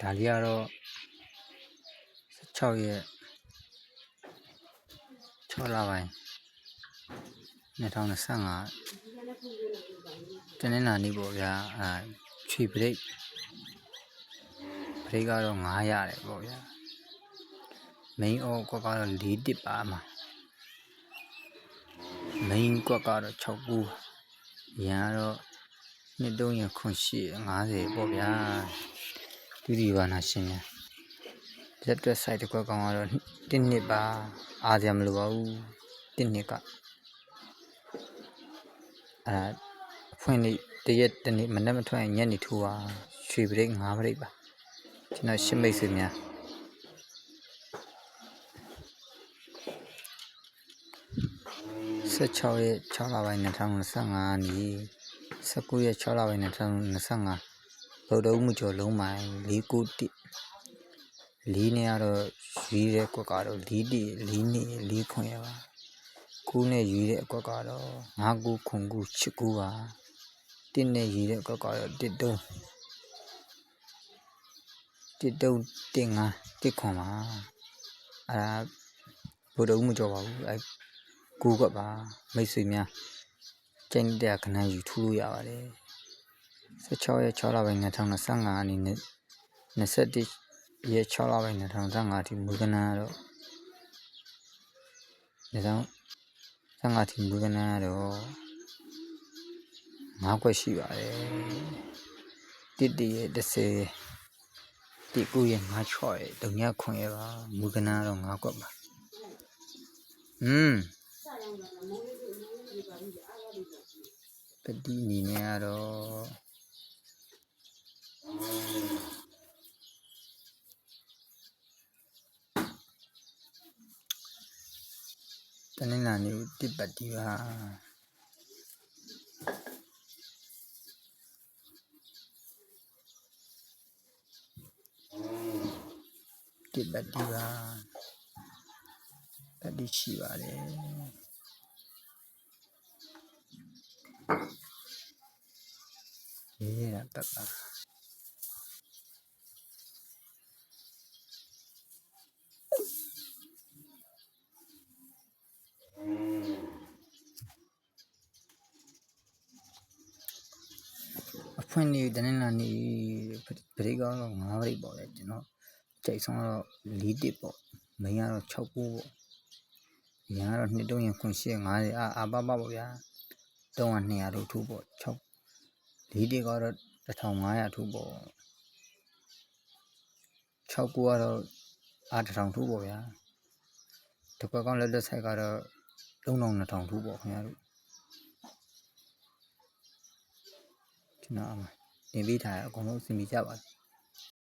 ဒါလေးကတော့16ရက်6လပိုင်း2025တနင်္လာနေ့ပေါ့ဗျာအာချွေဘရိတ်ဘရိတ်ကတော့9ရတယ်ပေါ့ဗျာ main အော်ကွက်ကတော့4တစ်ပါမှာ main ကွက်ကတော့6ကူရန်ကတော့နှစ်တုံးရခွန်ရှိ50ပေါ့ဗျာ သူဒီဘာနာရှင်များရက်တွက် site တစ်ခွက်ကောင်ကတော့1နှစ်ပါအားစရာမလိုပါဘူး1နှစ်ကအဲအဖွင့်လေးတရက်တနေ့မနေ့မထွက်ရင်ညနေထိုးပါရွှေဘရိတ်5ဘရိတ်ပါကျွန်တော်ရှင်းမိတ်ဆွေများ16ရက်6လပိုင်း2025နေ့19ရက်6လပိုင်း2025 ဗုဒ္ဓဦးမှုကျော်လုံးမိုင်491လေးနဲ့ကတော့ရွေးတဲ့ကွက်ကတော့၄တိ၄နှစ်၄ခွန်ရပါကိုးနဲ့ရွေးတဲ့အကွက်ကတော့၅ကူခွန်ကူ၈ကူပါတစ်နဲ့ရွေးတဲ့အကွက်ကတော့တစ်တုံးတစ်တုံးတစ်ငါတစ်ခွန်ပါအဲဒါဗုဒ္ဓဦးမှုကျော်ပါဘူးအဲကိုးကွက်ပါမိတ်ဆွေများကျင်းတဲ့ခဏယူထူးလို့ရပါတယ် 16ရက်6လပိုင်း2025အနေနဲ့21ရက်6လပိုင်း2025အထိမူကနာတော့ဒါကြောင့်55အထိမူကနာတော့9ခွက်ရှိပါတယ်တစ်တရက်30တိကူရဲ့9ချော့ရဲ့ဒုံညခွန်ရဲ့ပါမူကနာတော့9ခွက်ပါอืมပတိအနေနဲ့ကတော့ တနင်္လာနေ့တိပတိပါတိပတိပါပတိရှိပါတယ်ရေးရတတ်တာအ ဖွင့်နေတနင်္လာနေ့ပရိကောတော့9ပရိပေါ့လေကျွန်တော်ကြိတ်ဆုံးတော့4တစ်ပေါ့မင်းကတော့6ပိုးပေါ့ညာကတော့နှစ်တုံးရင်ခွန်ရှင်း50အာအာပပပေါ့ဗျာ300 200တို့ထိုးပေါ့6 4တစ်ကတော့1500ထိုးပေါ့6ကိုကတော့အာ1000ထိုးပေါ့ဗျာတကွက်ကောင်းလက်လက်ဆိုင်ကတော့3200ထိုးပေါ့ခင်ဗျားတို့ န်တော်အမတင်ပေးထားရအကုန်လုံးအစီအမီကြပါ